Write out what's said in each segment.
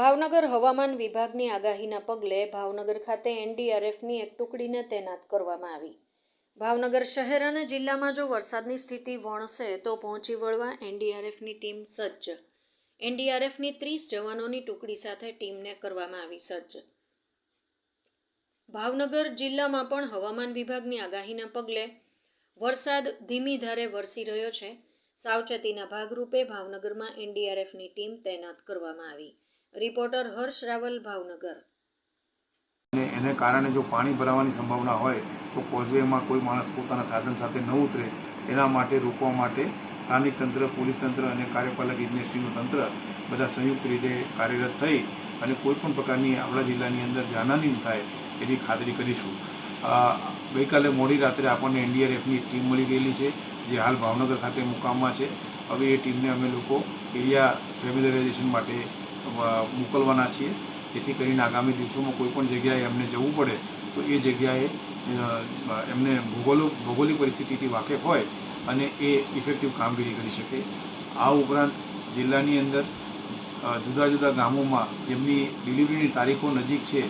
ભાવનગર હવામાન વિભાગની આગાહીના પગલે ભાવનગર ખાતે એનડીઆરએફની એક ટુકડીને તૈનાત કરવામાં આવી. ભાવનગર શહેર અને જિલ્લામાં જો વરસાદની સ્થિતિ વણશે તો પહોંચી વળવા એનડીઆરએફની ટીમ સજ્જ. એનડીઆરએફની ત્રીસ જવાનોની ટુકડી સાથે ટીમને કરવામાં આવી સજ્જ. ભાવનગર જિલ્લામાં પણ હવામાન વિભાગની આગાહીના પગલે વરસાદ ધીમી ધારે વરસી રહ્યો છે. સાવચેતીના ભાગરૂપે ભાવનગરમાં એનડીઆરએફની ટીમ તૈનાત કરવામાં આવી. રિપોર્ટર હર્ષ રાવલ, ભાવનગર. એને કારણે જો પાણી ભરાવાની સંભાવના હોય, તો કોઝવેમાં કોઈ માણસ પોતાના સાધન સાથે ન ઉતરે, એના માટે રોકવા માટે સ્થાનિક તંત્ર, પોલીસ તંત્ર અને કાર્યપાલક એજન્સીનું તંત્ર બધા સંયુક્ત રીતે કાર્યરત થઈ અને કોઈ પણ પ્રકારની આપણા જિલ્લાની અંદર જાનહાની થાય એની ખાતરી કરીશું. ગઈકાલે મોડી રાત્રે આપણને એનડીઆરએફની ટીમ મળી ગયેલી છે, જે હાલ ભાવનગર ખાતે મુકામમાં છે. હવે એ ટીમને અમે લોકો એરિયા ફેમિલરાઇઝેશન માટે મોકલવાના છીએ. જેથી કરીને આગામી દિવસોમાં કોઈ પણ જગ્યાએ એમને જવું પડે, તો એ જગ્યાએ એમને ભૂગોલો ભૌગોલિક પરિસ્થિતિથી વાકેફ હોય અને એ ઇફેક્ટિવ કામગીરી કરી શકે. આ ઉપરાંત જિલ્લાની અંદર જુદા જુદા ગામોમાં જેમની ડિલિવરીની તારીખો નજીક છે,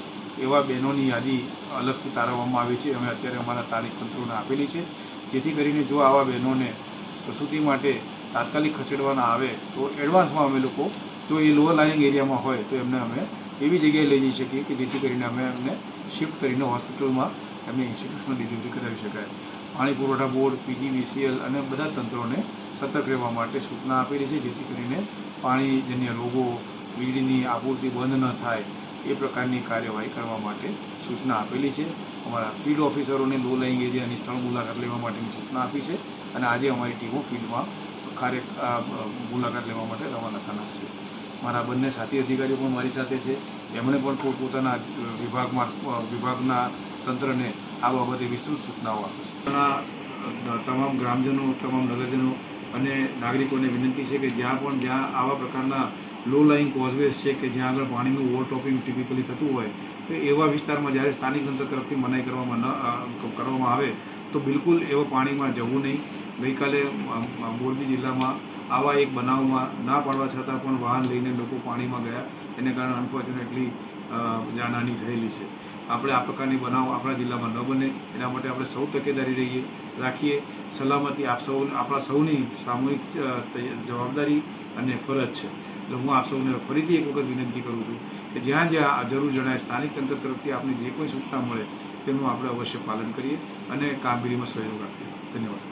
એવા બહેનોની યાદી અલગથી તારવવામાં આવી છે. અમે અત્યારે અમારા તારીખ તંત્રોને આપેલી છે. જેથી કરીને જો આવા બહેનોને પ્રસૂતિ માટે તાત્કાલિક ખસેડવાના આવે, તો એડવાન્સમાં અમે લોકો જો એ લોઅર લાઇંગ એરિયામાં હોય તો એમને અમે એવી જગ્યાએ લઈ જઈ શકીએ કે જેથી કરીને અમે એમને શિફ્ટ કરીને હોસ્પિટલમાં એમને ઇન્સ્ટિટ્યુશનલ ડિલિવરી કરાવી શકાય. પાણી પુરવઠા બોર્ડ પીજીવીસીએલ અને બધા તંત્રોને સતર્ક રહેવા માટે સૂચના આપેલી છે, જેથી કરીને પાણીજન્ય રોગો, વીજળીની આપૂર્તિ બંધ ન થાય, એ પ્રકારની કાર્યવાહી કરવા માટે સૂચના આપેલી છે. અમારા ફિલ્ડ ઓફિસરોને લો લાઇંગ એરિયાની સ્થળ મુલાકાત લેવા માટેની સૂચના આપી છે અને આજે અમારી ટીમો ફિલ્ડમાં કાર્ય મુલાકાત લેવા માટે રવાના થનાર છે. મારા બંને સાથી અધિકારીઓ પણ મારી સાથે છે. એમણે પણ પોતપોતાના વિભાગમાં વિભાગના તંત્રને આ બાબતે વિસ્તૃત સૂચનાઓ આપી છે. તમામ ગ્રામજનો, તમામ નગરજનો અને નાગરિકોને વિનંતી છે કે જ્યાં પણ, જ્યાં આવા પ્રકારના લો લાઇંગ કોઝવેઝ છે કે જ્યાં આગળ પાણીનું ઓવરટોપિંગ ટિપિકલી થતું હોય, તો એવા વિસ્તારમાં જ્યારે સ્થાનિક તંત્ર તરફથી મનાઈ કરવામાં ન કરવામાં આવે, તો બિલકુલ એવા પાણીમાં જવું નહીં. ગઈકાલે મોરબી જિલ્લામાં આવા એક બનાવમાં ના પાડવા છતાં પણ વાહન લઈને લોકો પાણીમાં ગયા. એને કારણે અનફોર્ચ્યુનેટલી જાનહાની થયેલી છે. આપણે આ પ્રકારની બનાવ આપણા જિલ્લામાં ન બને. એના માટે આપણે સૌ તકેદારી રહીએ, રાખીએ. સલામતી આપ સૌ, આપણા સૌની સામૂહિક જવાબદારી અને ફરજ છે. એટલે હું આપ સૌને ફરીથી એક વખત વિનંતી કરું છું કે જ્યાં જ્યાં જરૂર જણાય, સ્થાનિક તંત્ર તરફથી આપને જે કોઈ સૂચના મળે, તેનું આપણે અવશ્ય પાલન કરીએ અને કામગીરીમાં સહયોગ આપીએ. ધન્યવાદ.